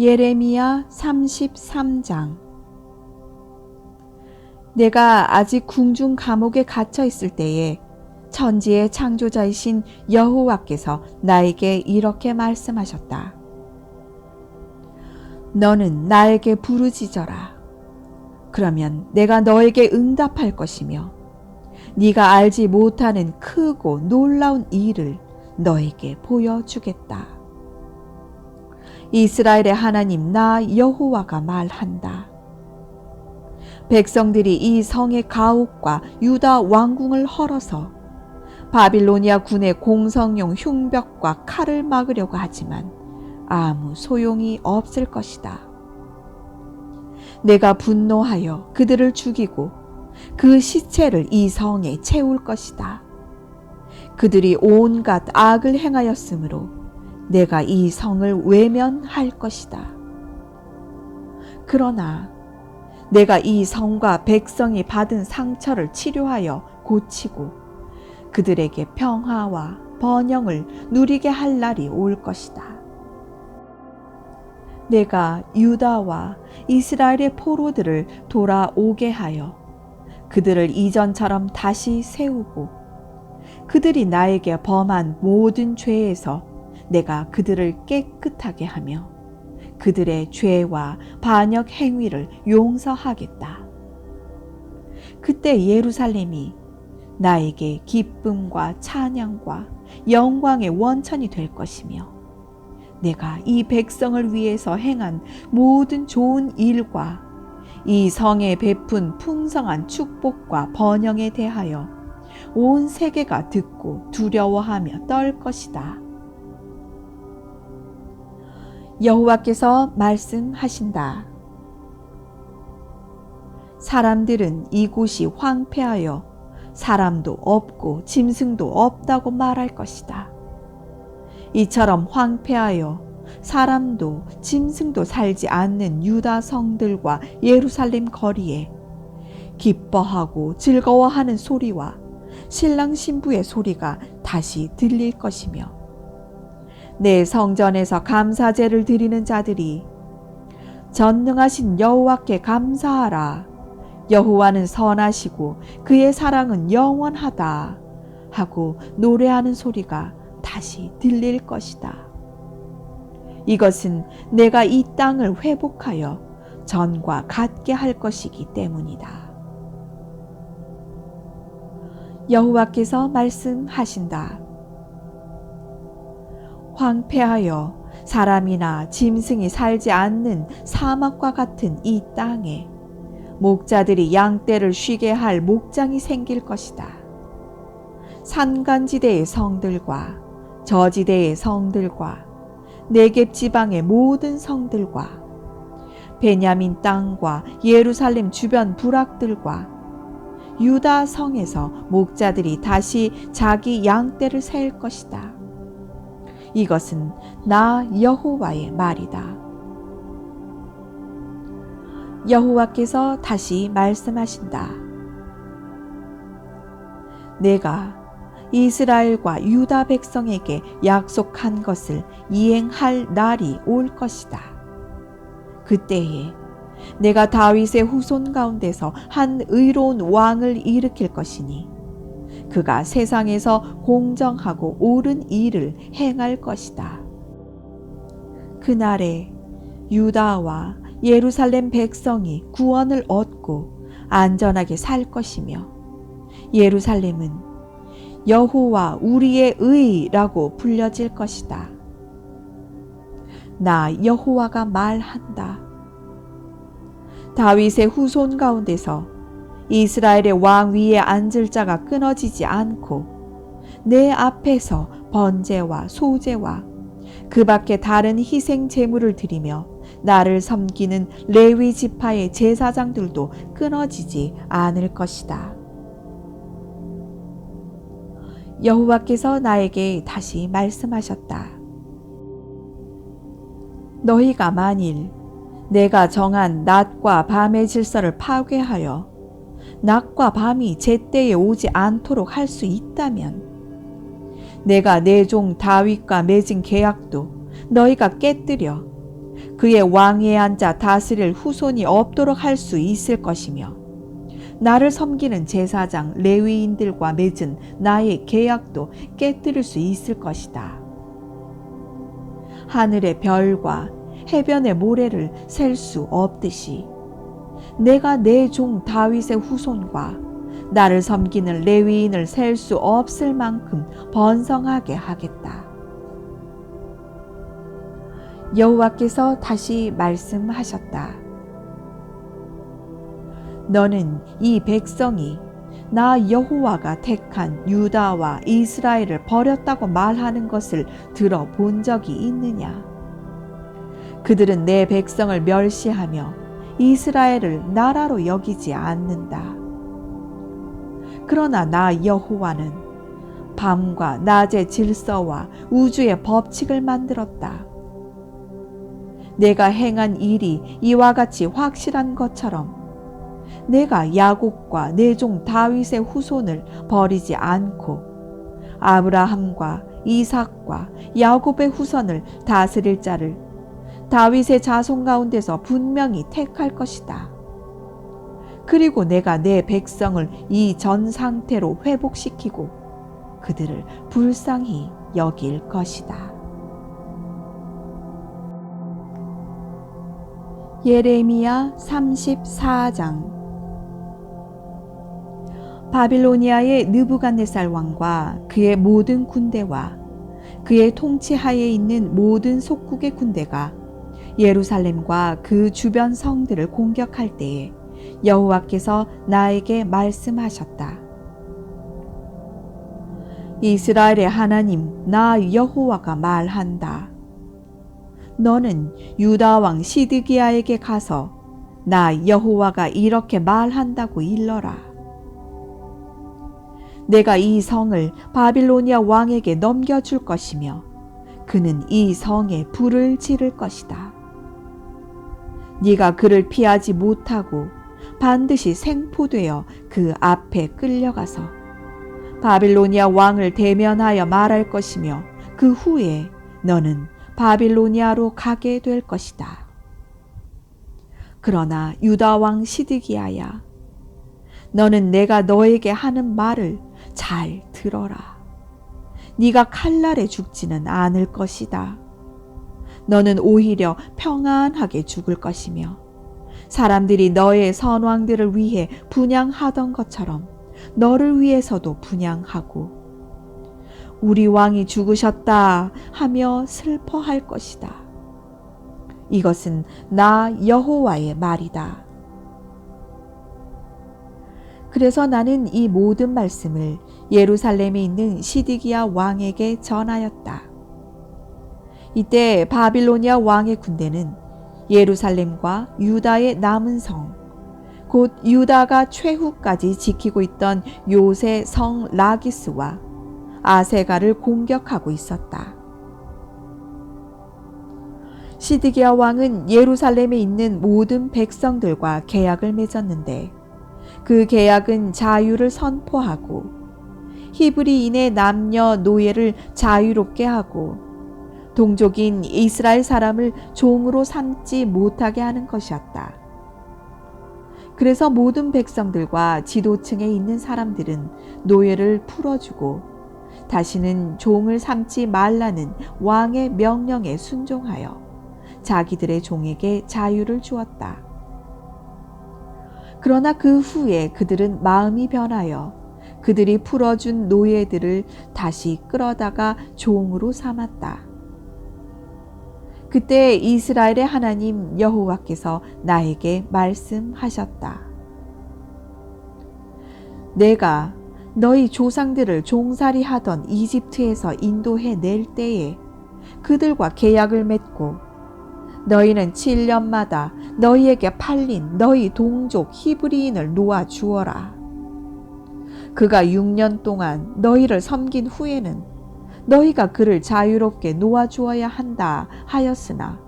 예레미야 33장 내가 아직 궁중 감옥에 갇혀 있을 때에 천지의 창조자이신 여호와께서 나에게 이렇게 말씀하셨다. 너는 나에게 부르짖어라. 그러면 내가 너에게 응답할 것이며 네가 알지 못하는 크고 놀라운 일을 너에게 보여주겠다. 이스라엘의 하나님 나 여호와가 말한다. 백성들이 이 성의 가옥과 유다 왕궁을 헐어서 바빌로니아 군의 공성용 흉벽과 칼을 막으려고 하지만 아무 소용이 없을 것이다. 내가 분노하여 그들을 죽이고 그 시체를 이 성에 채울 것이다. 그들이 온갖 악을 행하였으므로 내가 이 성을 외면할 것이다. 그러나 내가 이 성과 백성이 받은 상처를 치료하여 고치고 그들에게 평화와 번영을 누리게 할 날이 올 것이다. 내가 유다와 이스라엘의 포로들을 돌아오게 하여 그들을 이전처럼 다시 세우고 그들이 나에게 범한 모든 죄에서 내가 그들을 깨끗하게 하며 그들의 죄와 반역 행위를 용서하겠다. 그때 예루살렘이 나에게 기쁨과 찬양과 영광의 원천이 될 것이며 내가 이 백성을 위해서 행한 모든 좋은 일과 이 성에 베푼 풍성한 축복과 번영에 대하여 온 세계가 듣고 두려워하며 떨 것이다. 여호와께서 말씀하신다. 사람들은 이곳이 황폐하여 사람도 없고 짐승도 없다고 말할 것이다. 이처럼 황폐하여 사람도 짐승도 살지 않는 유다 성들과 예루살렘 거리에 기뻐하고 즐거워하는 소리와 신랑 신부의 소리가 다시 들릴 것이며 내 성전에서 감사제를 드리는 자들이 전능하신 여호와께 감사하라. 여호와는 선하시고 그의 사랑은 영원하다. 하고 노래하는 소리가 다시 들릴 것이다. 이것은 내가 이 땅을 회복하여 전과 같게 할 것이기 때문이다. 여호와께서 말씀하신다. 황폐하여 사람이나 짐승이 살지 않는 사막과 같은 이 땅에 목자들이 양떼를 쉬게 할 목장이 생길 것이다. 산간지대의 성들과 저지대의 성들과 내겝 지방의 모든 성들과 베냐민 땅과 예루살렘 주변 부락들과 유다 성에서 목자들이 다시 자기 양떼를 세울 것이다. 이것은 나 여호와의 말이다. 여호와께서 다시 말씀하신다. 내가 이스라엘과 유다 백성에게 약속한 것을 이행할 날이 올 것이다. 그때에 내가 다윗의 후손 가운데서 한 의로운 왕을 일으킬 것이니 그가 세상에서 공정하고 옳은 일을 행할 것이다. 그날에 유다와 예루살렘 백성이 구원을 얻고 안전하게 살 것이며 예루살렘은 여호와 우리의 의라고 불려질 것이다. 나 여호와가 말한다. 다윗의 후손 가운데서 이스라엘의 왕 위에 앉을 자가 끊어지지 않고 내 앞에서 번제와 소제와 그 밖에 다른 희생 제물을 드리며 나를 섬기는 레위 지파의 제사장들도 끊어지지 않을 것이다. 여호와께서 나에게 다시 말씀하셨다. 너희가 만일 내가 정한 낮과 밤의 질서를 파괴하여 낮과 밤이 제때에 오지 않도록 할 수 있다면 내가 내 종 다윗과 맺은 계약도 너희가 깨뜨려 그의 왕위에 앉아 다스릴 후손이 없도록 할 수 있을 것이며 나를 섬기는 제사장 레위인들과 맺은 나의 계약도 깨뜨릴 수 있을 것이다. 하늘의 별과 해변의 모래를 셀 수 없듯이 내가 내 종 다윗의 후손과 나를 섬기는 레위인을 셀 수 없을 만큼 번성하게 하겠다. 여호와께서 다시 말씀하셨다. 너는 이 백성이 나 여호와가 택한 유다와 이스라엘을 버렸다고 말하는 것을 들어본 적이 있느냐? 그들은 내 백성을 멸시하며 이스라엘을 나라로 여기지 않는다. 그러나 나 여호와는 밤과 낮의 질서와 우주의 법칙을 만들었다. 내가 행한 일이 이와 같이 확실한 것처럼 내가 야곱과 내 종 다윗의 후손을 버리지 않고 아브라함과 이삭과 야곱의 후손을 다스릴 자를 다윗의 자손 가운데서 분명히 택할 것이다. 그리고 내가 내 백성을 이 전 상태로 회복시키고 그들을 불쌍히 여길 것이다. 예레미야 34장 바빌로니아의 느부갓네살 왕과 그의 모든 군대와 그의 통치하에 있는 모든 속국의 군대가 예루살렘과 그 주변 성들을 공격할 때에 여호와께서 나에게 말씀하셨다. 이스라엘의 하나님 나 여호와가 말한다. 너는 유다 왕 시드기야에게 가서 나 여호와가 이렇게 말한다고 일러라. 내가 이 성을 바빌로니아 왕에게 넘겨줄 것이며 그는 이 성에 불을 지를 것이다. 네가 그를 피하지 못하고 반드시 생포되어 그 앞에 끌려가서 바빌로니아 왕을 대면하여 말할 것이며 그 후에 너는 바빌로니아로 가게 될 것이다. 그러나 유다 왕 시드기야야 너는 내가 너에게 하는 말을 잘 들어라. 네가 칼날에 죽지는 않을 것이다. 너는 오히려 평안하게 죽을 것이며 사람들이 너의 선왕들을 위해 분양하던 것처럼 너를 위해서도 분양하고 우리 왕이 죽으셨다 하며 슬퍼할 것이다. 이것은 나 여호와의 말이다. 그래서 나는 이 모든 말씀을 예루살렘에 있는 시디기야 왕에게 전하였다. 이때 바빌로니아 왕의 군대는 예루살렘과 유다의 남은 성, 곧 유다가 최후까지 지키고 있던 요새 성 라기스와 아세가를 공격하고 있었다. 시드기야 왕은 예루살렘에 있는 모든 백성들과 계약을 맺었는데 그 계약은 자유를 선포하고 히브리인의 남녀 노예를 자유롭게 하고 동족인 이스라엘 사람을 종으로 삼지 못하게 하는 것이었다. 그래서 모든 백성들과 지도층에 있는 사람들은 노예를 풀어주고 다시는 종을 삼지 말라는 왕의 명령에 순종하여 자기들의 종에게 자유를 주었다. 그러나 그 후에 그들은 마음이 변하여 그들이 풀어준 노예들을 다시 끌어다가 종으로 삼았다. 그때 이스라엘의 하나님 여호와께서 나에게 말씀하셨다. 내가 너희 조상들을 종살이 하던 이집트에서 인도해 낼 때에 그들과 계약을 맺고 너희는 7년마다 너희에게 팔린 너희 동족 히브리인을 놓아 주어라. 그가 6년 동안 너희를 섬긴 후에는 너희가 그를 자유롭게 놓아주어야 한다 하였으나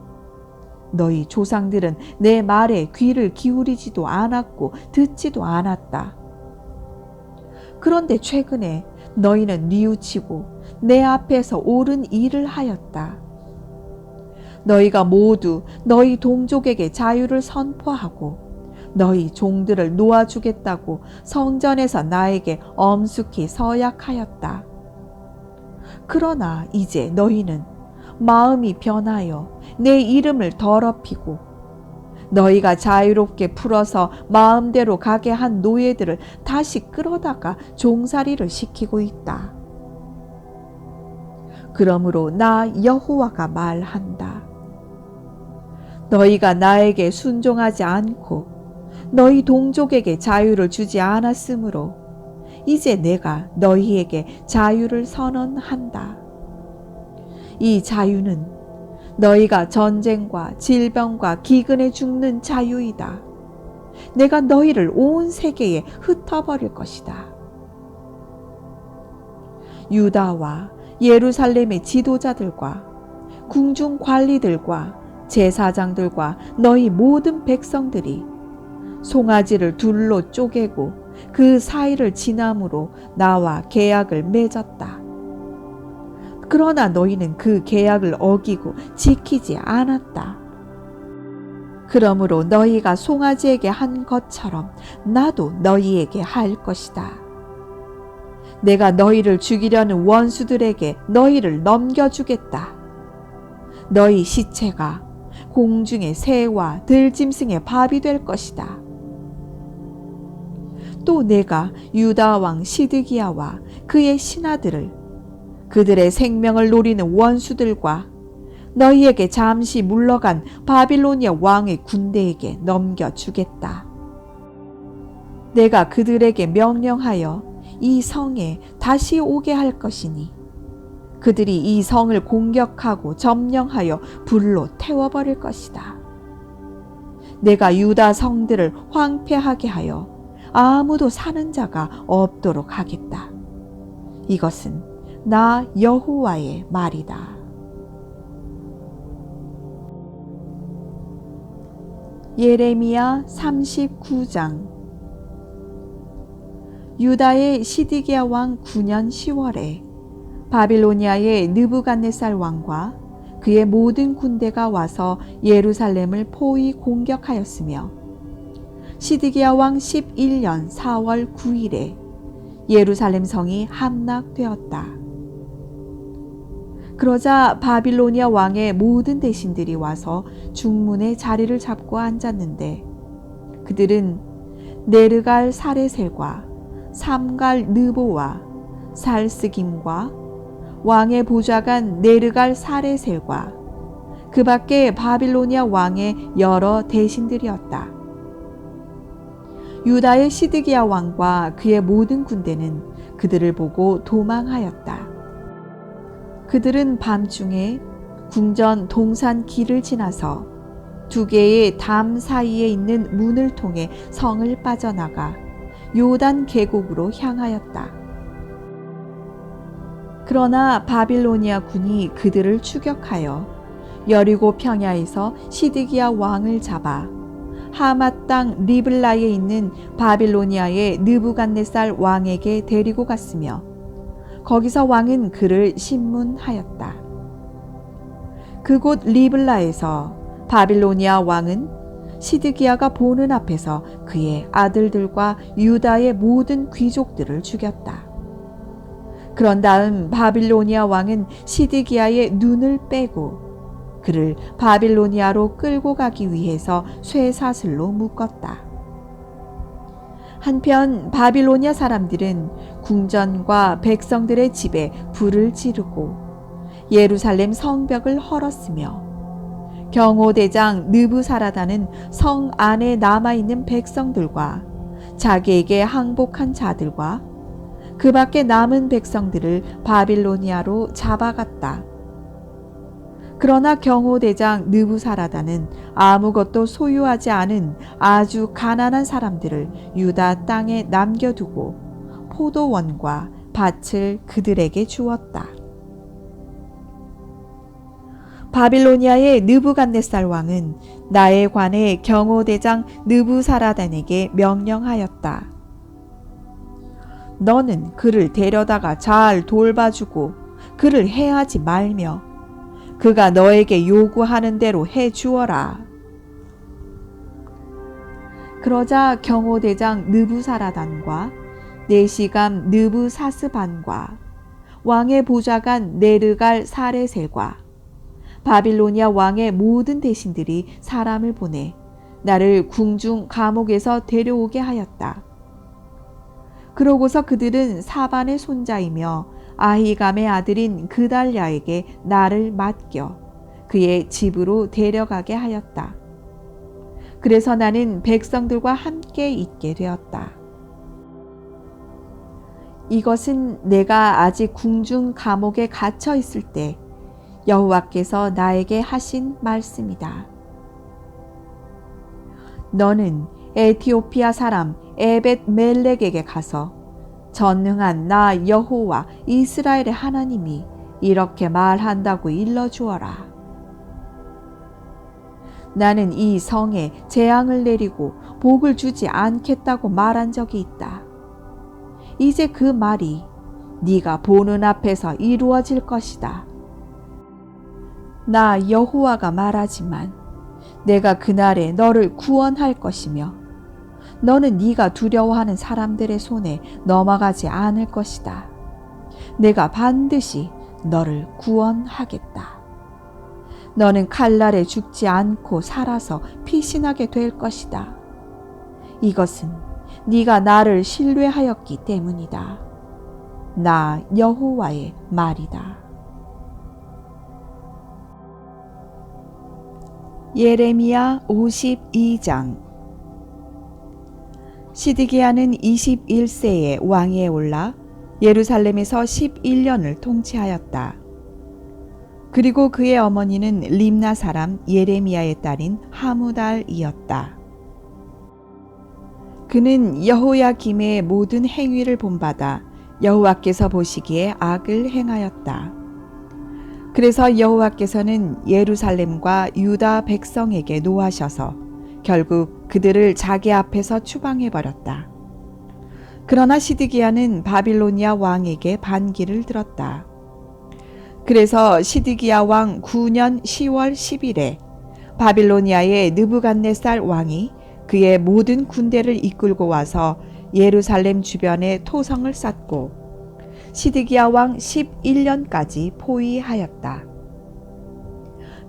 너희 조상들은 내 말에 귀를 기울이지도 않았고 듣지도 않았다. 그런데 최근에 너희는 뉘우치고 내 앞에서 옳은 일을 하였다. 너희가 모두 너희 동족에게 자유를 선포하고 너희 종들을 놓아주겠다고 성전에서 나에게 엄숙히 서약하였다. 그러나 이제 너희는 마음이 변하여 내 이름을 더럽히고 너희가 자유롭게 풀어서 마음대로 가게 한 노예들을 다시 끌어다가 종살이를 시키고 있다. 그러므로 나 여호와가 말한다. 너희가 나에게 순종하지 않고 너희 동족에게 자유를 주지 않았으므로 이제 내가 너희에게 자유를 선언한다. 이 자유는 너희가 전쟁과 질병과 기근에 죽는 자유이다. 내가 너희를 온 세계에 흩어버릴 것이다. 유다와 예루살렘의 지도자들과 궁중 관리들과 제사장들과 너희 모든 백성들이 송아지를 둘로 쪼개고 그 사이를 지남으로 나와 계약을 맺었다. 그러나 너희는 그 계약을 어기고 지키지 않았다. 그러므로 너희가 송아지에게 한 것처럼 나도 너희에게 할 것이다. 내가 너희를 죽이려는 원수들에게 너희를 넘겨주겠다. 너희 시체가 공중의 새와 들짐승의 밥이 될 것이다. 또 내가 유다 왕 시드기야와 그의 신하들을 그들의 생명을 노리는 원수들과 너희에게 잠시 물러간 바빌로니아 왕의 군대에게 넘겨주겠다. 내가 그들에게 명령하여 이 성에 다시 오게 할 것이니 그들이 이 성을 공격하고 점령하여 불로 태워버릴 것이다. 내가 유다 성들을 황폐하게 하여 아무도 사는 자가 없도록 하겠다. 이것은 나 여호와의 말이다. 예레미야 39장 유다의 시디기야 왕 9년 10월에 바빌로니아의 느부갓네살 왕과 그의 모든 군대가 와서 예루살렘을 포위 공격하였으며 시드기야 왕 11년 4월 9일에 예루살렘 성이 함락되었다. 그러자 바빌로니아 왕의 모든 대신들이 와서 중문에 자리를 잡고 앉았는데 그들은 네르갈 사레셀과 삼갈 느보와 살스김과 왕의 보좌관 네르갈 사레셀과 그 밖에 바빌로니아 왕의 여러 대신들이었다. 유다의 시드기야 왕과 그의 모든 군대는 그들을 보고 도망하였다. 그들은 밤중에 궁전 동산 길을 지나서 두 개의 담 사이에 있는 문을 통해 성을 빠져나가 요단 계곡으로 향하였다. 그러나 바빌로니아 군이 그들을 추격하여 여리고 평야에서 시드기야 왕을 잡아 하맛 땅 리블라에 있는 바빌로니아의 느부갓네살 왕에게 데리고 갔으며 거기서 왕은 그를 신문하였다. 그곳 리블라에서 바빌로니아 왕은 시드기야가 보는 앞에서 그의 아들들과 유다의 모든 귀족들을 죽였다. 그런 다음 바빌로니아 왕은 시드기야의 눈을 빼고 그를 바빌로니아로 끌고 가기 위해서 쇠사슬로 묶었다. 한편 바빌로니아 사람들은 궁전과 백성들의 집에 불을 지르고 예루살렘 성벽을 헐었으며 경호대장 느부사라다는 성 안에 남아있는 백성들과 자기에게 항복한 자들과 그 밖에 남은 백성들을 바빌로니아로 잡아갔다. 그러나 경호대장 느부사라다는 아무것도 소유하지 않은 아주 가난한 사람들을 유다 땅에 남겨두고 포도원과 밭을 그들에게 주었다. 바빌로니아의 느부갓네살 왕은 나에 관해 경호대장 느부사라단에게 명령하였다. 너는 그를 데려다가 잘 돌봐주고 그를 해하지 말며 그가 너에게 요구하는 대로 해 주어라. 그러자 경호대장 느부사라단과 내시감 느부사스반과 왕의 보좌관 네르갈 사레셀과 바빌로니아 왕의 모든 대신들이 사람을 보내 나를 궁중 감옥에서 데려오게 하였다. 그러고서 그들은 사반의 손자이며 아히감의 아들인 그달랴에게 나를 맡겨 그의 집으로 데려가게 하였다. 그래서 나는 백성들과 함께 있게 되었다. 이것은 내가 아직 궁중 감옥에 갇혀 있을 때 여호와께서 나에게 하신 말씀이다. 너는 에티오피아 사람 에벳 멜렉에게 가서 전능한 나 여호와 이스라엘의 하나님이 이렇게 말한다고 일러주어라. 나는 이 성에 재앙을 내리고 복을 주지 않겠다고 말한 적이 있다. 이제 그 말이 네가 보는 앞에서 이루어질 것이다. 나 여호와가 말하지만 내가 그날에 너를 구원할 것이며 너는 네가 두려워하는 사람들의 손에 넘어가지 않을 것이다. 내가 반드시 너를 구원하겠다. 너는 칼날에 죽지 않고 살아서 피신하게 될 것이다. 이것은 네가 나를 신뢰하였기 때문이다. 나 여호와의 말이다. 예레미야 52장 시드기야는 21세에 왕위에 올라 예루살렘에서 11년을 통치하였다. 그리고 그의 어머니는 림나 사람 예레미야의 딸인 하무달이었다. 그는 여호야 김의 모든 행위를 본받아 여호와께서 보시기에 악을 행하였다. 그래서 여호와께서는 예루살렘과 유다 백성에게 노하셔서 결국 그들을 자기 앞에서 추방해 버렸다. 그러나 시드기야는 바빌로니아 왕에게 반기를 들었다. 그래서 시드기야 왕 9년 10월 10일에 바빌로니아의 느부갓네살 왕이 그의 모든 군대를 이끌고 와서 예루살렘 주변에 토성을 쌓고 시드기야 왕 11년까지 포위하였다.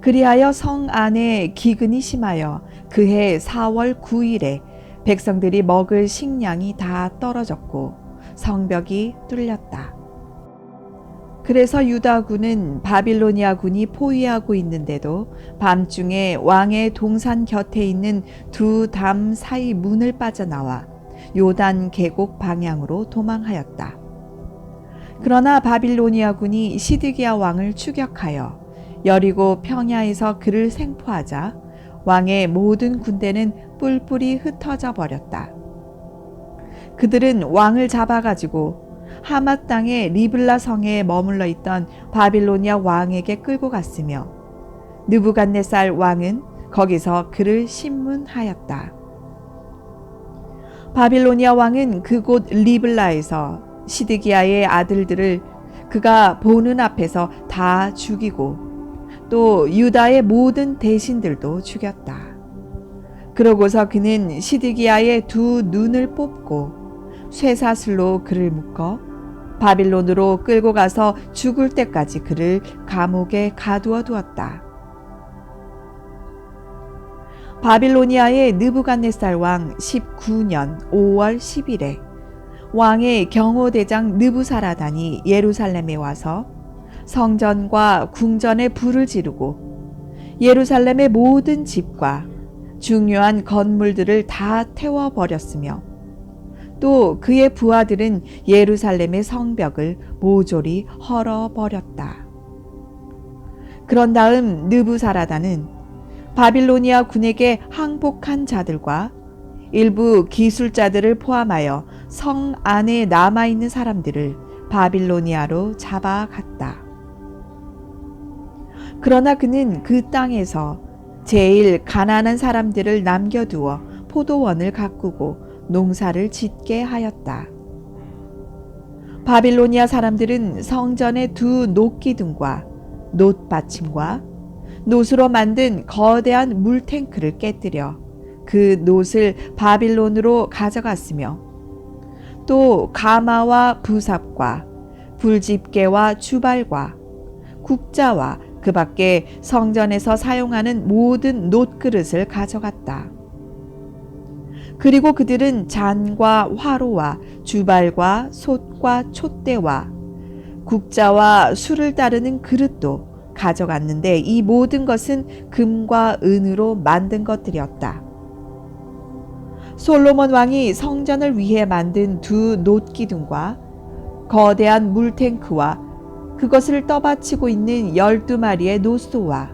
그리하여 성 안에 기근이 심하여 그해 4월 9일에 백성들이 먹을 식량이 다 떨어졌고 성벽이 뚫렸다. 그래서 유다군은 바빌로니아 군이 포위하고 있는데도 밤중에 왕의 동산 곁에 있는 두 담 사이 문을 빠져나와 요단 계곡 방향으로 도망하였다. 그러나 바빌로니아 군이 시드기야 왕을 추격하여 여리고 평야에서 그를 생포하자 왕의 모든 군대는 뿔뿔이 흩어져 버렸다. 그들은 왕을 잡아가지고 하맛 땅의 리블라 성에 머물러 있던 바빌로니아 왕에게 끌고 갔으며 느부갓네살 왕은 거기서 그를 신문하였다. 바빌로니아 왕은 그곳 리블라에서 시드기야의 아들들을 그가 보는 앞에서 다 죽이고 또 유다의 모든 대신들도 죽였다. 그러고서 그는 시드기야의 두 눈을 뽑고 쇠사슬로 그를 묶어 바빌론으로 끌고 가서 죽을 때까지 그를 감옥에 가두어 두었다. 바빌로니아의 느부갓네살 왕 19년 5월 10일에 왕의 경호대장 느부사라단이 예루살렘에 와서 성전과 궁전에 불을 지르고 예루살렘의 모든 집과 중요한 건물들을 다 태워버렸으며 또 그의 부하들은 예루살렘의 성벽을 모조리 헐어버렸다. 그런 다음 느부사라다는 바빌로니아 군에게 항복한 자들과 일부 기술자들을 포함하여 성 안에 남아있는 사람들을 바빌로니아로 잡아갔다. 그러나 그는 그 땅에서 제일 가난한 사람들을 남겨두어 포도원을 가꾸고 농사를 짓게 하였다. 바빌로니아 사람들은 성전의 두 녹기둥과 놋 받침과 놋으로 만든 거대한 물탱크를 깨뜨려 그 놋을 바빌론으로 가져갔으며 또 가마와 부삽과 불집게와 주발과 국자와 그 밖에 성전에서 사용하는 모든 놋그릇을 가져갔다. 그리고 그들은 잔과 화로와 주발과 솥과 촛대와 국자와 술을 따르는 그릇도 가져갔는데 이 모든 것은 금과 은으로 만든 것들이었다. 솔로몬 왕이 성전을 위해 만든 두 놋기둥과 거대한 물탱크와 그것을 떠받치고 있는 열두 마리의 노소와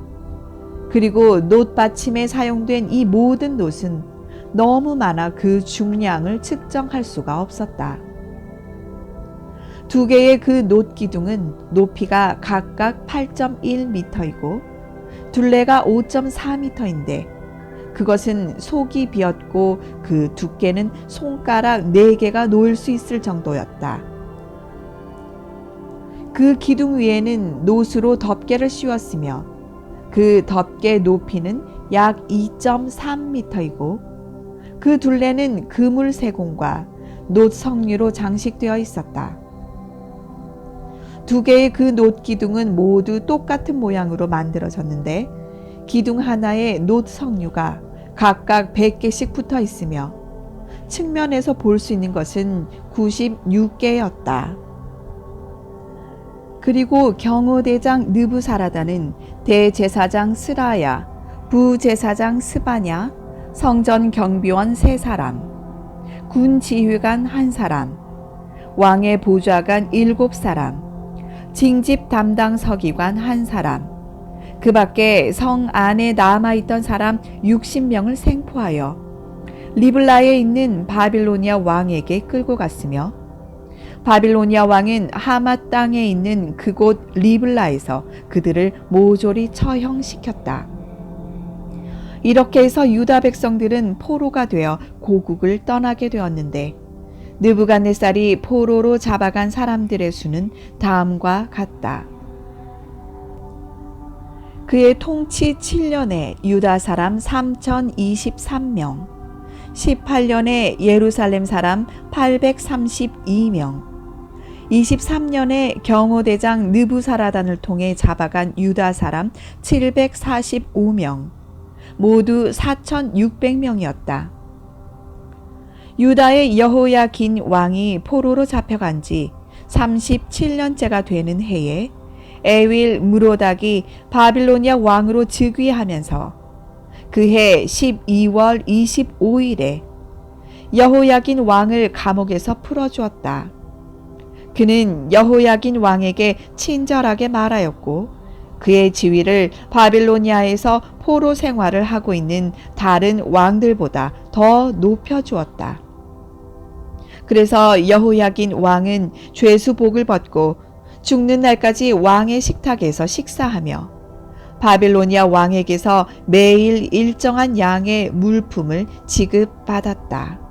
그리고 놋 받침에 사용된 이 모든 놋은 너무 많아 그 중량을 측정할 수가 없었다. 두 개의 그놋 기둥은 높이가 각각 8.1m이고 둘레가 5.4m인데 그것은 속이 비었고 그 두께는 손가락 4개가 놓을 수 있을 정도였다. 그 기둥 위에는 노수로 덮개를 씌웠으며 그 덮개 높이는 약 2.3m이고 그 둘레는 그물 세공과 놋 석류로 장식되어 있었다. 두 개의 그 놋 기둥은 모두 똑같은 모양으로 만들어졌는데 기둥 하나에 놋 석류가 각각 100개씩 붙어 있으며 측면에서 볼 수 있는 것은 96개였다. 그리고 경호대장 느부사라다는 대제사장 스라야, 부제사장 스바냐, 성전 경비원 세 사람, 군 지휘관 한 사람, 왕의 보좌관 일곱 사람, 징집 담당 서기관 한 사람, 그 밖에 성 안에 남아있던 사람 60명을 생포하여 리블라에 있는 바빌로니아 왕에게 끌고 갔으며 바빌로니아 왕은 하마 땅에 있는 그곳 리블라에서 그들을 모조리 처형시켰다. 이렇게 해서 유다 백성들은 포로가 되어 고국을 떠나게 되었는데 느부갓네살이 포로로 잡아간 사람들의 수는 다음과 같다. 그의 통치 7년에 유다 사람 3023명, 18년에 예루살렘 사람 832명, 23년에 경호대장 느부사라단을 통해 잡아간 유다 사람 745명, 모두 4,600명이었다. 유다의 여호야긴 왕이 포로로 잡혀간 지 37년째가 되는 해에 에윌 무로닥이 바빌로니아 왕으로 즉위하면서 그해 12월 25일에 여호야긴 왕을 감옥에서 풀어주었다. 그는 여호야긴 왕에게 친절하게 말하였고 그의 지위를 바빌로니아에서 포로 생활을 하고 있는 다른 왕들보다 더 높여주었다. 그래서 여호야긴 왕은 죄수복을 벗고 죽는 날까지 왕의 식탁에서 식사하며 바빌로니아 왕에게서 매일 일정한 양의 물품을 지급받았다.